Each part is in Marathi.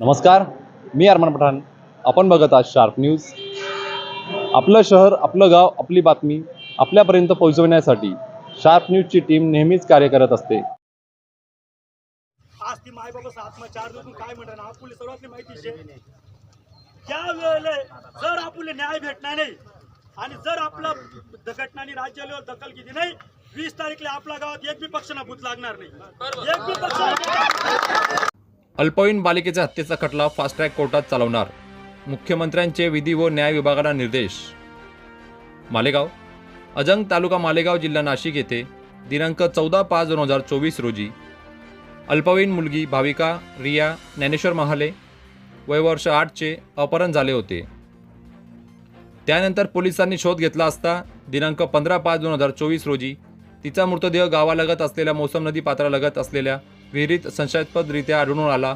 नमस्कार मी अरमान पठाण. आपण बघत आहात शार्प न्यूज. आपलं शहर आपलं गाव आपली बातमी आपल्यापर्यंत पोहोचवण्यासाठी शार्प न्यूजची टीम नेहमीच कार्य करत असते. आज ती मायबाबाचा आत्मा चार दिवसून काय म्हणतात आपली सर्वातली माहिती शे ज्या वेळेला जर आपले न्याय भेटणार नाही आणि जर आपला घटनाने राज्य लेवल दखल घेतली नाही वीस तारीखला आपल्या गावात एक बी पक्षांना भूत लागणार नाही. एक बी पक्ष अल्पवयीन बालिकेच्या हत्येचा खटला फास्ट ट्रॅक कोर्टात चालवणार. मुख्यमंत्र्यांचे विधी व न्याय विभागाला निर्देश. मालेगाव. अजंग तालुका मालेगाव जिल्हा नाशिक येथे दिनांक चौदा पाच दोन हजार चोवीस रोजी अल्पवयीन मुलगी भाविका रिया ज्ञानेश्वर महाले वय वर्ष आठचे अपहरण झाले होते. त्यानंतर पोलिसांनी शोध घेतला असता दिनांक पंधरा पाच दोन हजार चोवीस रोजी तिचा मृतदेह गावालगत असलेल्या मोसम नदी पात्रालगत असलेल्या विहिरीत संशयास्पदरित्या आढळून आला.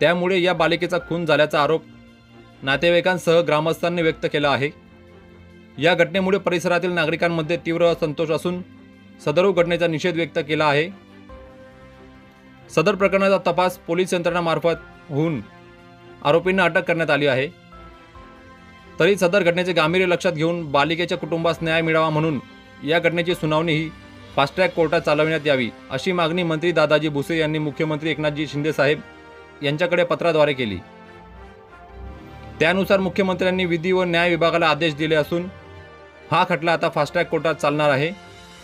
त्यामुळे या बालिकेचा खून झाल्याचा आरोप नातेवाईकांसह ग्रामस्थांनी व्यक्त केला आहे. या घटनेमुळे परिसरातील नागरिकांमध्ये तीव्र असंतोष असून सदर घटनेचा निषेध व्यक्त केला आहे. सदर प्रकरणाचा तपास पोलीस यंत्रणामार्फत होऊन आरोपींना अटक करण्यात आली आहे. तरी सदर घटनेचे गांभीर्य लक्षात घेऊन बालिकेच्या कुटुंबास न्याय मिळावा म्हणून या घटनेची सुनावणी ही फास्ट्रॅक कोर्टात चालवण्यात यावी अशी मागणी मंत्री दादाजी भुसे यांनी मुख्यमंत्री एकनाथजी शिंदे साहेब यांच्याकडे पत्राद्वारे केली. त्यानुसार मुख्यमंत्र्यांनी विधी व न्याय विभागाला आदेश दिले असून हा खटला आता फास्ट्रॅक कोर्टात चालणार आहे.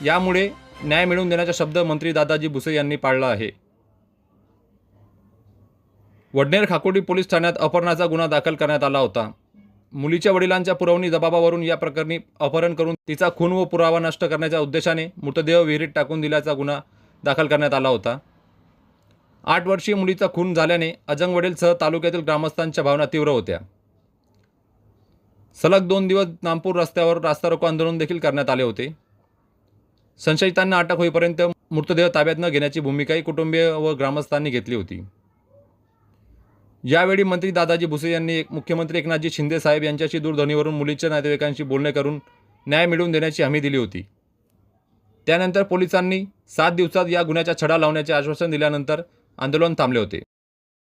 यामुळे न्याय मिळवून देण्याचा शब्द मंत्री दादाजी भुसे यांनी पाळला आहे. वडनेर खाकोडी पोलीस ठाण्यात अपहरणाचा गुन्हा दाखल करण्यात आला होता. मुलीच्या वडिलांच्या पुरवणी जबाबावरून या प्रकरणी अपहरण करून तिचा खून व पुरावा नष्ट करण्याच्या उद्देशाने मृतदेह विहिरीत टाकून दिल्याचा गुन्हा दाखल करण्यात आला होता. आठ वर्षीय मुलीचा खून झाल्याने अजंगवडीलसह तालुक्यातील ग्रामस्थांच्या भावना तीव्र होत्या. सलग दोन दिवस नामपूर रस्त्यावर रास्ता रोको आंदोलन देखील करण्यात आले होते. संशयितांना अटक होईपर्यंत मृतदेह ताब्यात न घेण्याची भूमिकाही कुटुंबीय व ग्रामस्थांनी घेतली होती. यावेळी मंत्री दादाजी भुसे यांनी एक- मुख्यमंत्री एकनाथजी शिंदे साहेब यांच्याशी दूरध्वनीवरून मुलीच्या नातेवाईकांशी बोलणे करून न्याय मिळवून देण्याची हमी दिली होती. त्यानंतर पोलिसांनी सात दिवसात या गुन्ह्याचा छडा लावण्याचे आश्वासन दिल्यानंतर आंदोलन थांबले होते.